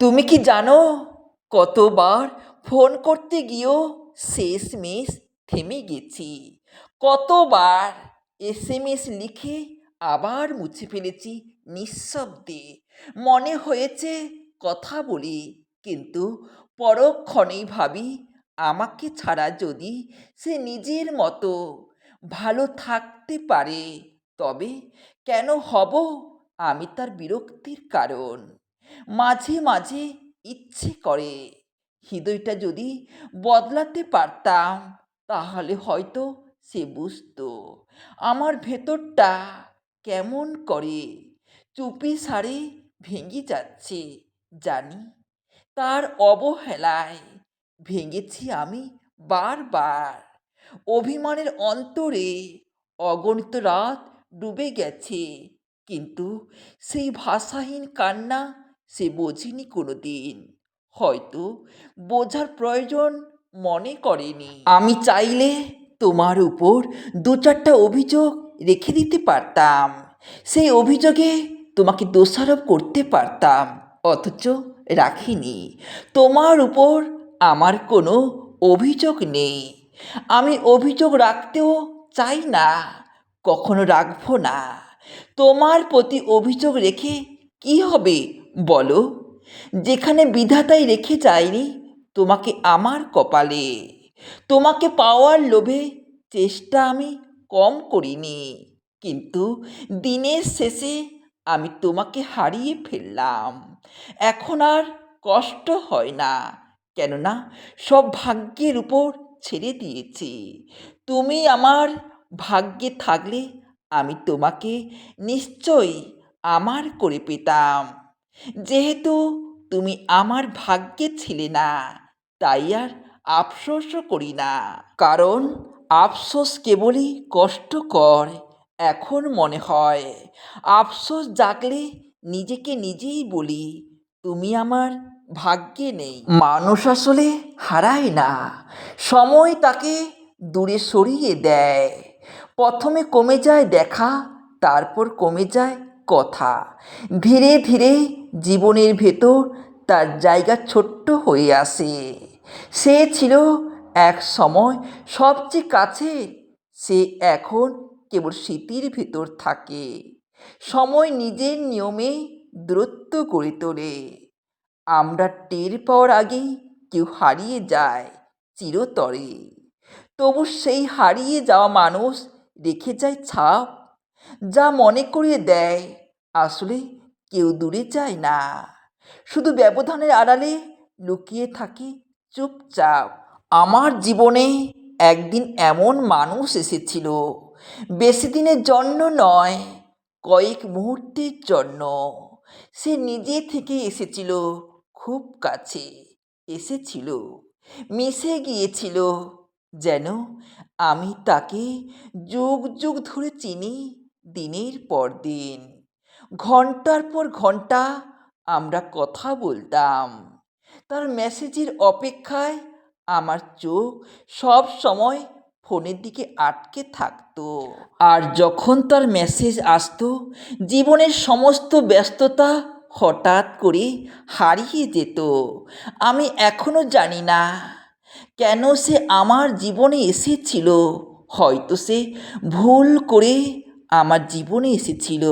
তুমি কি জানো কতবার ফোন করতে গিয়েও শেষমেশ থেমে গেছি? কতবার এস এম এস লিখে আবার মুছে ফেলেছি নিঃশব্দে। মনে হয়েছে কথা বলি, কিন্তু পরক্ষণেই ভাবি আমাকে ছাড়া যদি সে নিজের মতো ভালো থাকতে পারে, তবে কেন হব আমি তার বিরক্তির কারণ? মাঝে মাঝে ইচ্ছে করে। হৃদয়টা যদি বদলাতে পারতাম, তাহলে হয়তো সে বুঝতো, আমার ভেতরটা কেমন করে চুপি সারে ভেঙে যাচ্ছে জানি। তার অবহেলায় ভেঙেছি আমি বারবার। অভিমানের অন্তরে অগণিত রাত ডুবে গেছে, কিন্তু সেই ভাষাহীন কান্না সে বোঝেনি কোনো দিন হয়তো বোঝার প্রয়োজন মনে করেনি। আমি চাইলে তোমার উপর দু চারটা অভিযোগ রেখে দিতে পারতাম। সেই অভিযোগে তোমাকে দোষারোপ করতে পারতাম, অথচ রাখিনি। তোমার উপর আমার কোনো অভিযোগ নেই। আমি অভিযোগ রাখতেও চাই না, কখনো রাখব না। তোমার প্রতি অভিযোগ রেখে কি হবে বলো, যেখানে বিধাতাই রেখে যায়নি তোমাকে আমার কপালে। তোমাকে পাওয়ার লোভে চেষ্টা আমি কম করিনি, কিন্তু দিনের শেষে আমি তোমাকে হারিয়ে ফেললাম। এখন আর কষ্ট হয় না, কেননা সব ভাগ্যের উপর ছেড়ে দিয়েছি। তুমি আমার ভাগ্যে থাকলে আমি তোমাকে নিশ্চয়ই আমার করে পেতাম। যেহেতু তুমি আমার ভাগ্যে ছিলে না, তাই আর আফসোসও করি না। কারণ আফসোস কেবলই কষ্টকর, এখন মনে হয়। আফসোস জাগলে নিজেকে নিজেই বলি, তুমি আমার ভাগ্যে নেই। মানুষ আসলে হারায় না। সময় তাকে দূরে সরিয়ে দেয়। প্রথমে কমে যায় দেখা, তারপর কমে যায় কথা। ধীরে ধীরে জীবনের ভেতর তার জায়গা ছোট্ট হয়ে আসে। সে ছিল এক সময় সবচেয়ে কাছে, সে এখন কেবল স্মৃতির ভেতর থাকে। সময় নিজের নিয়মে দূরত্ব করে তোলে। আমরা টের পাওয়ার আগেই কেউ হারিয়ে যায় চিরতরে। তবু সেই হারিয়ে যাওয়া মানুষ রেখে যায় ছাপ, যা মনে করিয়ে দেয়। আসলে কেউ দূরে যায় না। শুধু ব্যবধানের আড়ালে লুকিয়ে থাকি চুপচাপ। আমার জীবনে একদিন এমন মানুষ এসেছিল। বেশি দিনের জন্য নয়, কয়েক মুহূর্তের জন্য। সে নিজে থেকে এসেছিল, খুব কাছে এসেছিল। মিশে গিয়েছিল, যেন আমি তাকে যুগ যুগ ধরে চিনি দিনের পর দিন। ঘণ্টার পর ঘণ্টা আমরা কথা বলতাম। তার মেসেজের অপেক্ষায় আমার চোখ সব সময় ফোনের দিকে আটকে থাকতো। আর যখন তার মেসেজ আসতো, জীবনের সমস্ত ব্যস্ততা হঠাৎ করে হারিয়ে যেত। আমি এখনও জানি না কেন সে আমার জীবনে এসেছিল। হয়তো সে ভুল করে আমার জীবনে এসেছিল।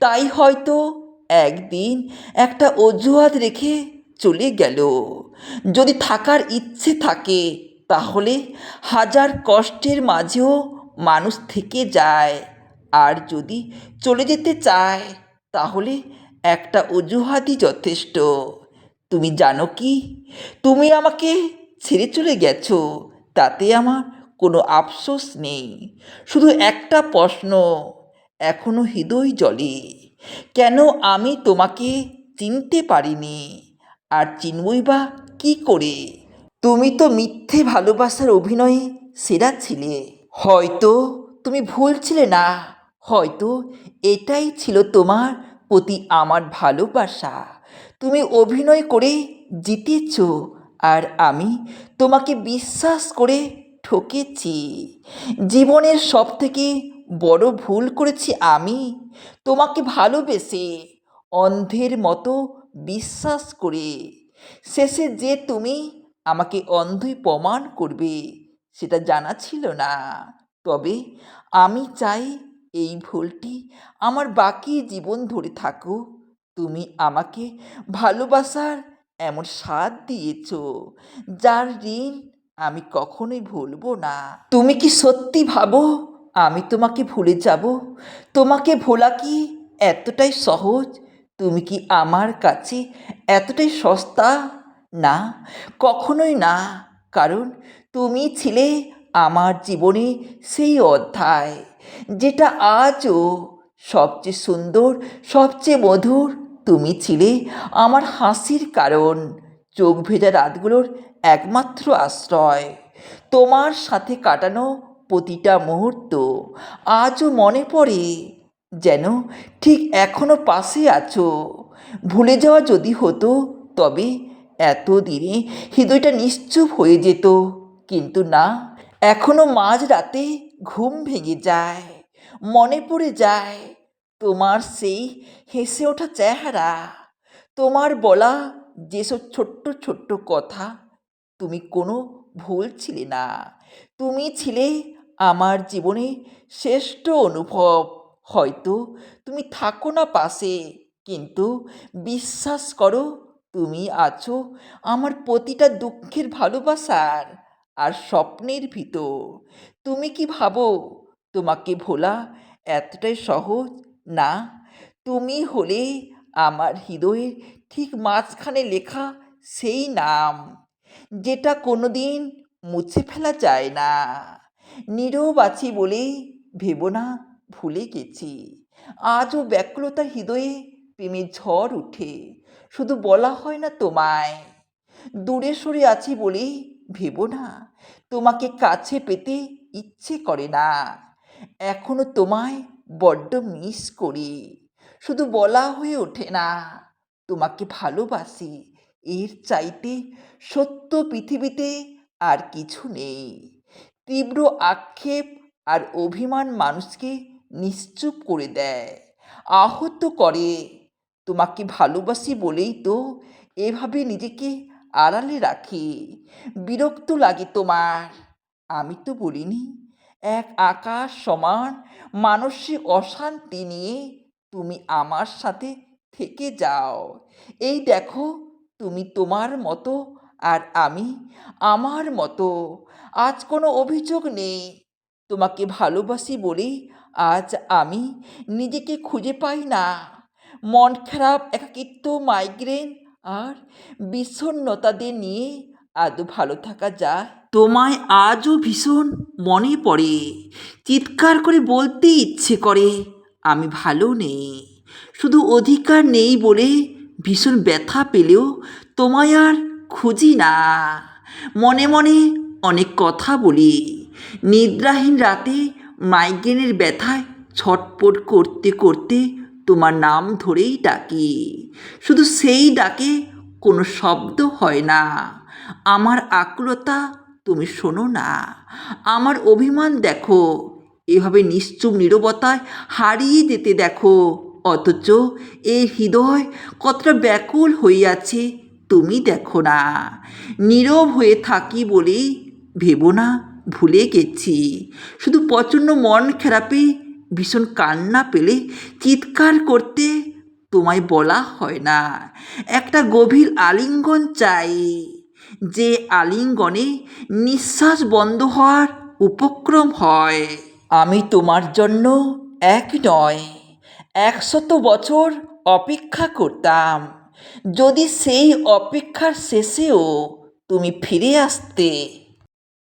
তাই হয়তো একদিন একটা অজুহাত রেখে চলে গেল। যদি থাকার ইচ্ছে থাকে, তাহলে হাজার কষ্টের মাঝেও মানুষ থেকে যায়। আর যদি চলে যেতে চায়, তাহলে একটা অজুহাতই যথেষ্ট। তুমি জানো কি? তুমি আমাকে ছেড়ে চলে গেছো। তাতে আমার কোনো আফসোস নেই। শুধু একটা প্রশ্ন, এখনও হৃদয় জলে কেন আমি তোমাকে চিনতে পারিনি? আর চিনবই বা কী করে? তুমি তো মিথ্যে ভালোবাসার অভিনয়ে সেরা ছিলে। হয়তো তুমি ভুল ছিলে না, হয়তো এটাই ছিল তোমার প্রতি আমার ভালোবাসা। তুমি অভিনয় করে জিতেছ, আর আমি তোমাকে বিশ্বাস করে ঠকেছি। জীবনের সব থেকে বড় ভুল করেছি আমি। তোমাকে ভালোবেসে, অন্ধের মতো বিশ্বাস করে। শেষে যে তুমি আমাকে অন্ধই প্রমাণ করবে, সেটা জানা ছিল না। তবে আমি চাই এই ভুলটি আমার বাকি জীবন ধরে থাকো তুমি আমাকে ভালোবাসার এমন স্বাদ দিয়েছ, যার ঋণ আমি কখনোই ভুলবো না। তুমি কি সত্যি ভাবো? আমি তোমাকে ভুলে যাব। তোমাকে ভোলা কি এতটাই সহজ? তুমি কি আমার কাছে এতটাই সস্তা? না, কখনোই না। কারণ তুমি ছিলে আমার জীবনে সেই অধ্যায় যেটা আজও সবচেয়ে সুন্দর, সবচেয়ে মধুর। তুমি ছিলে আমার হাসির কারণ। চোখ ভেজা রাতগুলোর একমাত্র আশ্রয়। তোমার সাথে কাটানো প্রতিটা মুহূর্ত আজও মনে পড়ে, যেন ঠিক এখনও পাশে আছো। ভুলে যাওয়া যদি হতো, তবে এত দিনে হৃদয়টা নিশ্চুপ হয়ে যেত। কিন্তু না, এখনও মাঝ রাতে ঘুম ভেঙে যায়, মনে পড়ে যায় তোমার সেই হেসে ওঠা চেহারা। তোমার বলা যেসব ছোট্ট ছোট্ট কথা তুমি কোনো ভুল ছিলে না। তুমি ছিলে আমার জীবনে শ্রেষ্ঠ অনুভব। হয়তো তুমি থাকো না পাশে, কিন্তু বিশ্বাস করো তুমি আছো আমার প্রতিটা দুঃখের ভালোবাসার আর স্বপ্নের ভিতর। তুমি কি ভাবো তোমাকে ভোলা এতটাই সহজ? না, তুমি হলে আমার হৃদয়ের ঠিক মাঝখানে লেখা সেই নাম, যেটা কোনো দিন মুছে ফেলা যায় না। নীরব আছি বলেই ভেবো না ভুলে গেছি। আজও ব্যাকুলতার হৃদয়ে প্রেমের ঝড় উঠে, শুধু বলা হয় না তোমায়। দূরে সরে আছি বলেই ভেবো না, তোমাকে কাছে পেতে ইচ্ছে করে না। এখনও তোমায় বড্ড মিস করি, শুধু বলা হয়ে ওঠে না। তোমাকে ভালোবাসি। এর চাইতে সত্য পৃথিবীতে আর কিছু নেই। তীব্র আক্ষেপ আর অভিমান মানুষকে নিশ্চুপ করে দেয়। আহত করে। তোমাকে ভালোবাসি বলেই তো এভাবে নিজেকে আড়ালে রাখি। বিরক্ত লাগে তোমার। আমি তো বলিনি, এক আকাশ সমান মানসিক অশান্তি নিয়ে তুমি আমার সাথে থেকে যাও। এই দেখো, তুমি তোমার মতো আর আমি আমার মতো। আজ কোনো অভিযোগ নেই। তোমাকে ভালোবাসি বলেই আজ আমি নিজেকে খুঁজে পাই না। মন খারাপ, একাকিত্ব মাইগ্রেন আর বিষণ্ণতাদের নিয়ে আদৌ ভালো থাকা যায়। তোমায় আজও ভীষণ মনে পড়ে। চিৎকার করে বলতে ইচ্ছে করে, আমি ভালো নেই। শুধু অধিকার নেই বলে ভীষণ ব্যথা পেলেও তোমায় আর খুঁজি না। মনে মনে অনেক কথা বলি। নিদ্রাহীন রাতে মাইগ্রেনের ব্যথায় ছটপট করতে করতে তোমার নাম ধরেই ডাকি। শুধু সেই ডাকে কোনো শব্দ হয় না। আমার আকুলতা তুমি শোনো না। আমার অভিমান দেখো। এভাবে নিশ্চুপ নীরবতায় হারিয়ে যেতে দেখো। অথচ এই হৃদয় কতটা ব্যাকুল হইয়াছে তুমি দেখো না। নীরব হয়ে থাকি বলেই ভেবো না, ভুলে গেছি। শুধু প্রচণ্ড মন খারাপে ভীষণ কান্না পেলে চিৎকার করতে তোমায় বলা হয় না। একটা গভীর আলিঙ্গন চাই, যে আলিঙ্গনে নিঃশ্বাস বন্ধ হওয়ার উপক্রম হয়। আমি তোমার জন্য এক নয়। একশত বছর অপেক্ষা করতাম। যদি সেই অপেক্ষার শেষেও তুমি ফিরে আসতে